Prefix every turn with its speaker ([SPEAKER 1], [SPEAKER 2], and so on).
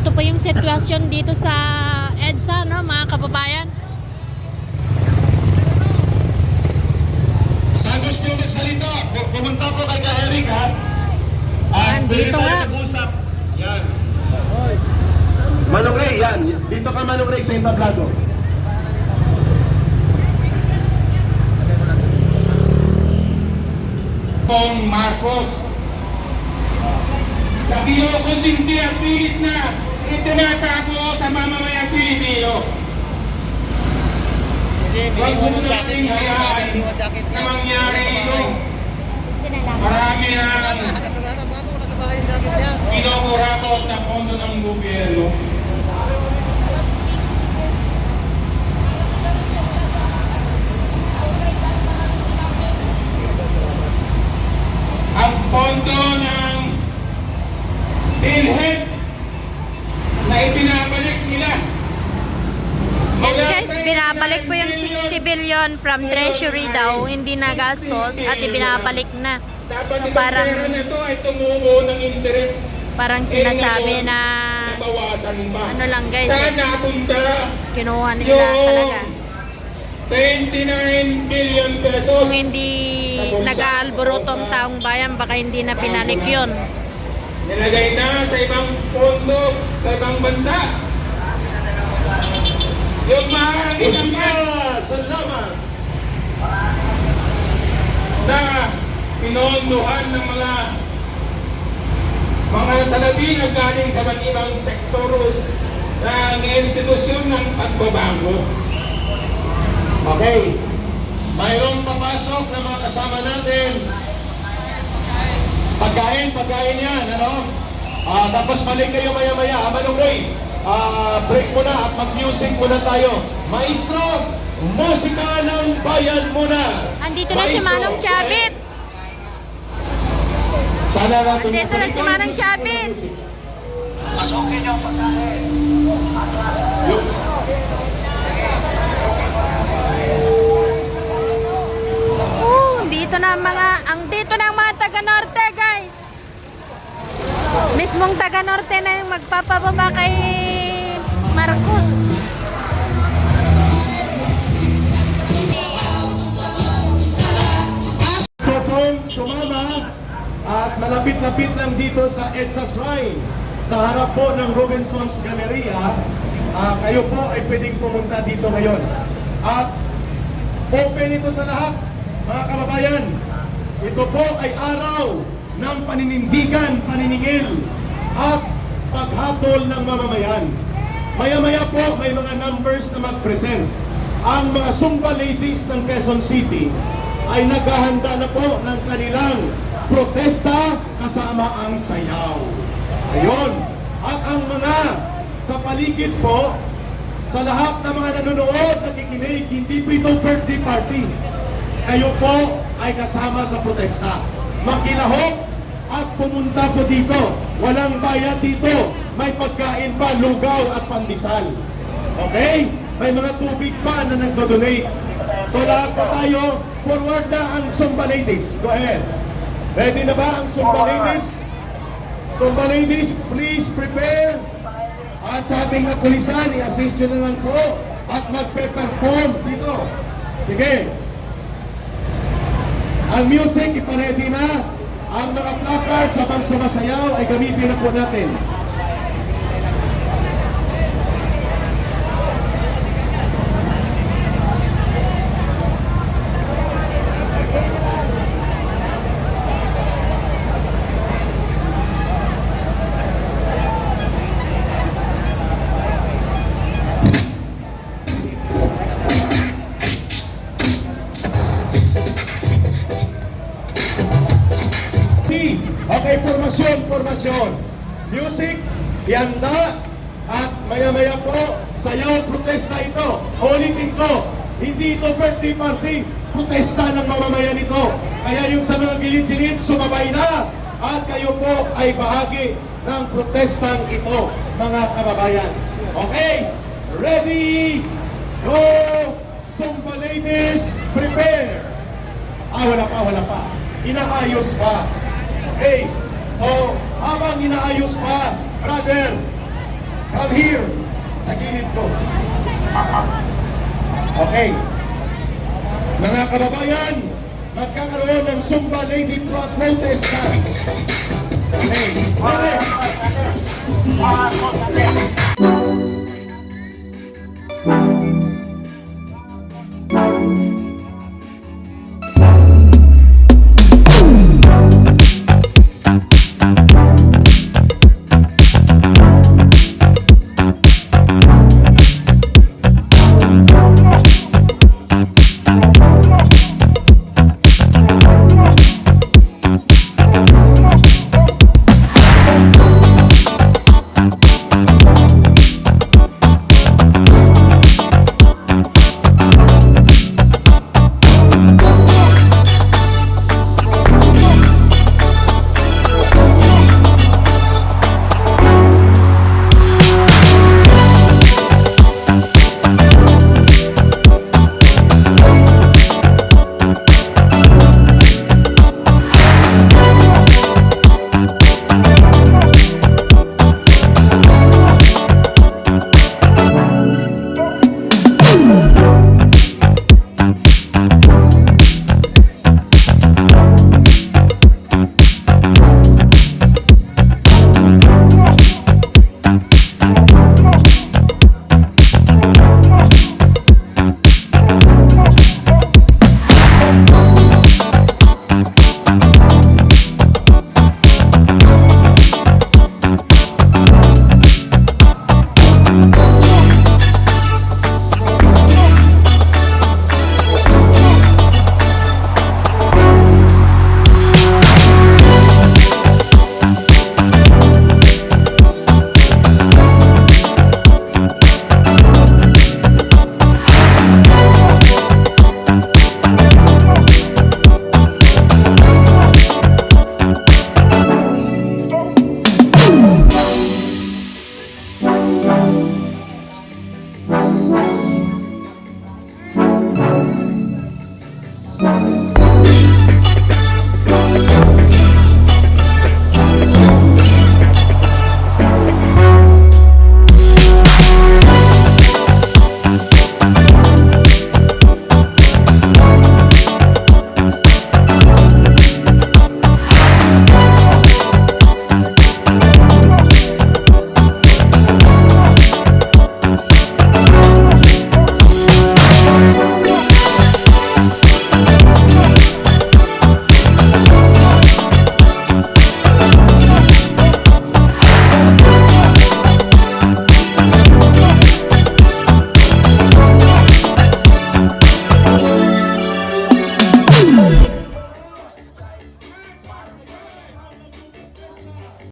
[SPEAKER 1] ito po yung sitwasyon dito sa EDSA, no, mga kababayan.
[SPEAKER 2] Sa gusto magsalita, pu- pumunta po kay ka Eric ha. At pwede
[SPEAKER 1] dito
[SPEAKER 2] tayo mag-usap. Yan. Manong Ray, yan. Dito ka Manong Ray sa entablado.
[SPEAKER 3] Pong Marcos. Na kinukonsinti at pilit na itinatago sa mamamayang Pilipino. Huwag mo natin hayaan na mangyari ito. Marami na kinukurakot na pondo ng gobyerno. Ang pondo ng PhilHealth na ipinabalik nila.
[SPEAKER 1] Yes
[SPEAKER 3] Mula
[SPEAKER 1] guys,
[SPEAKER 3] sa
[SPEAKER 1] binabalik po yung
[SPEAKER 3] 89
[SPEAKER 1] 60 billion from treasury daw, hindi nagastos at ibinabalik na.
[SPEAKER 3] Dapat itong
[SPEAKER 1] Parang-
[SPEAKER 3] pera na ito ay tumubo ng interest.
[SPEAKER 1] Parang sinasabi na ano lang, guys,
[SPEAKER 3] Saan
[SPEAKER 1] eh.
[SPEAKER 3] napunta
[SPEAKER 1] kinuha nila talaga.
[SPEAKER 3] 29 billion pesos?
[SPEAKER 1] Kung hindi nag-aalboroto ang taong bayan, baka hindi na pinalik yun.
[SPEAKER 3] Nilagay na sa ibang pondo, sa ibang bansa. Yung mahal isang
[SPEAKER 2] Salamat.
[SPEAKER 3] na pinondohan ng mga mga salapi na galing sa iba't ibang sektor ng institusyon ng pagbabago.
[SPEAKER 2] Okay. Mayroong papasok na mga kasama natin. Pagkain, pagkain yan, ano? Ah, tapos balik kayo maya-maya. Manong Ray, ah, break muna at mag-music muna tayo. Maestro, musika ng bayan muna.
[SPEAKER 1] Andito na si Manong Chabit.
[SPEAKER 2] Sana natin
[SPEAKER 1] Andito na si Manong Chabit.
[SPEAKER 2] Yung,
[SPEAKER 1] Oo, dito na ang mga, ang dito na ang mga taga-norte, guys. Mismong taga-norte na yung magpapababa kay Marcos.
[SPEAKER 2] Malapit-lapit lang dito sa EDSA Shrine. Sa harap po ng Robinson's Galleria ah, kayo po ay pwedeng pumunta dito ngayon. At open ito sa lahat mga kababayan. Ito po ay araw ng paninindigan, paniningil at paghatol ng mamamayan. Maya-maya po may mga numbers na mag-present. Ang mga Zumba ladies ng Quezon City ay naghahanda na po ng kanilang protesta kasama ang sayaw. Ayon. At ang mga sa paligid po, sa lahat ng mga nanonood, nakikinig, hindi po ito birthday party. Kayo po ay kasama sa protesta. Makilahok at pumunta po dito. Walang bayad dito. May pagkain pa, lugaw at pandesal. Okay? May mga tubig pa na nagdo-donate. So lahat po tayo, forward na ang Zumba Ladies. Go ahead. Ready na ba ang Zumba Ladies? Please prepare. At sa ating kapulisan, i-assist nyo na lang po at magpe-perform dito. Sige. Ang music, iparedy na. Ang mga placards habang sumasayaw ay gamitin na po natin. Okay, formasyon, formasyon. Music, yanda, at maya-maya po, sayaw, protesta ito. Ulitin ko, hindi ito birthday party, protesta ng mamamayan ito. Kaya yung sa mga gilid-gilid, sumabay na. At kayo po ay bahagi ng protestang ito, mga kababayan. Okay? Ready? Go! Zumba ladies, prepare! Ah, wala pa, wala pa. Inaayos pa. Okay. So, habang inaayos pa, brother, Come here. Sa gilid ko. Okay. Mga kababayan, magkakaroon ng Zumba Lady Pro Protest Dance. Okay. Pare.